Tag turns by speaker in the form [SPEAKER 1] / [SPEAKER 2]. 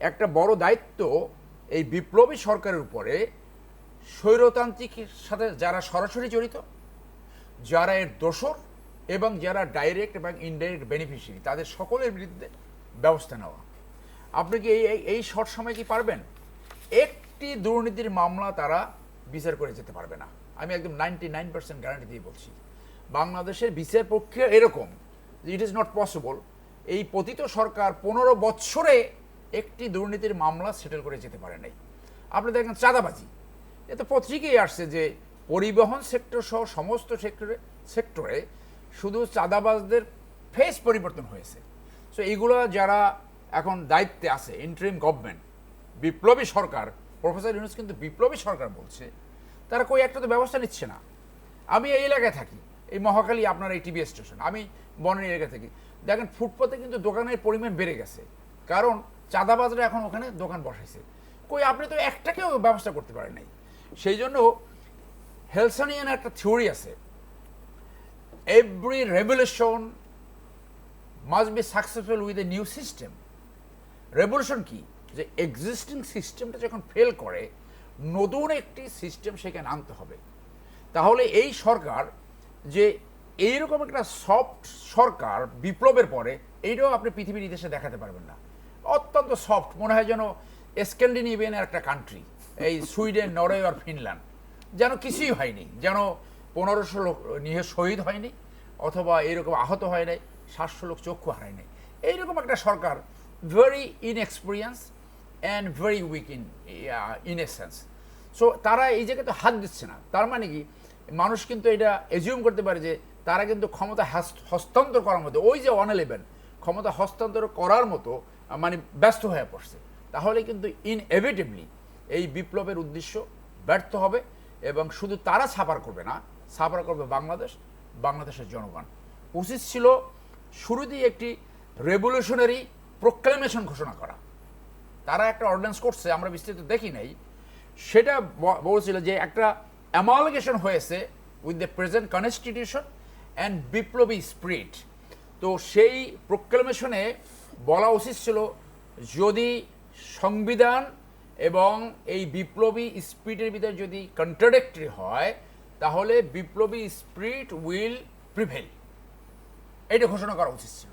[SPEAKER 1] একটা বড় দায়িত্ব এই বিপ্লবী সরকারের উপরে স্বৈরতান্ত্রিকের সাথে যারা সরাসরি জড়িত, যারা এর দোষর এবং যারা ডাইরেক্ট এবং ইনডাইরেক্ট বেনিফিশিয়ারি তাদের সকলের বিরুদ্ধে ব্যবস্থা নেওয়া। আপনি কি এই, এই- শর্ট সময় কি পারবেন? একটি দুর্নীতির মামলা তারা বিচার করে যেতে পারবে না। আমি একদম নাইনটি নাইন পার্সেন্ট গ্যারান্টি দিয়ে বলছি। বাংলাদেশের বিচার প্রক্রিয়া এরকম ইট ইজ নট পসিবল এই পতিত সরকার পনেরো বৎসরে একটি দুর্নীতির মামলা সেটেল করে যেতে পারে নাই। আপনি দেখেন চাঁদাবাজি। এতে পত্রিকায় আসছে যে পরিবহন সেক্টর সহ সমস্ত সেক্টরে সেক্টরে শুধু চাঁদাবাজদের ফেস পরিবর্তন হয়েছে। সো এইগুলো যারা এখন দায়িত্বে আছে ইন্টারিম গভর্নমেন্ট বিপ্লবী সরকার প্রফেসর ইউনুস কিন্তু বিপ্লবী সরকার বলছে, তারা কই একটা তো ব্যবস্থা নিচ্ছে না। আমি এই এলাকায় থাকি, এই মহাকালী আপনার এই টিভি স্টেশন আমি বনের এলাকায় থাকি। দেখেন ফুটপাতে কিন্তু দোকানের পরিমাণ বেড়ে গেছে। কারণ চাঁদাবাজরা এখন ওখানে দোকান বসাইছে। কই, আপনি তো একটাকেও ব্যবস্থা করতে পারেন নাই। সেই জন্য হেলসানিয়ান একটা থিওরি আছে। Every revolution must be successful with a new system. Revolution কি? যে এক্সিস্টিং সিস্টেমটা যখন ফেল করে, নতুন একটি সিস্টেম সেখানে আনতে হবে। তাহলে এই সরকার যে এইরকম একটা সফট সরকার বিপ্লবের পরে, এইটাও আপনি পৃথিবীর ইতিহাসে দেখাতে পারবেন না। অত্যন্ত সফট মনে হয় যেন স্ক্যান্ডিনেভিয়ানের একটা কান্ট্রি এই সুইডেন, নরওয়ে আর ফিনল্যান্ড। যেন কিছুই হয়নি, যেন পনেরোশো লোক নিয়ে শহীদ হয়নি, অথবা এরকম আহত হয় নাই, সাতশো লোক চক্ষু হারায় নাই। এইরকম একটা সরকার very inexperience and very weak in in a sense so তারা এই জায়গাতে হাত দিচ্ছে না। তার মানে কি, মানুষ কিন্তু এটা এজিউম করতে পারে যে, তারা কিন্তু ক্ষমতা হস্তান্তর করার মতো, ওই যে ওয়ান ইলেভেন ক্ষমতা হস্তান্তর করার মতো মানে ব্যস্ত হয়ে পড়ছে। তাহলে কিন্তু ইনএভিটেবলি এই বিপ্লবের উদ্দেশ্য ব্যর্থ হবে এবং শুধু তারা সাফার করবে না, সাফার করবে বাংলাদেশ, বাংলাদেশের জনগণ। উচিত ছিল শুরুতেই একটি রেভলিউশনারি প্রোক্লেমেশন ঘোষণা করা। তারা একটা অর্ডিন্যান্স করছে, আমরা বিস্তৃত দেখি নাই। সেটা বলছিল যে একটা অ্যামালগেশন হয়েছে with the present constitution and বিপ্লবী স্প্রিট তো সেই প্রোক্লেমেশনে বলা উচিত ছিল যদি সংবিধান এবং এই বিপ্লবী স্পিরিটের ভিতরে যদি কন্ট্রাডিক্টরি হয়, তাহলে বিপ্লবী স্পিরিট উইল প্রিভেল। এটা ঘোষণা করা উচিত ছিল।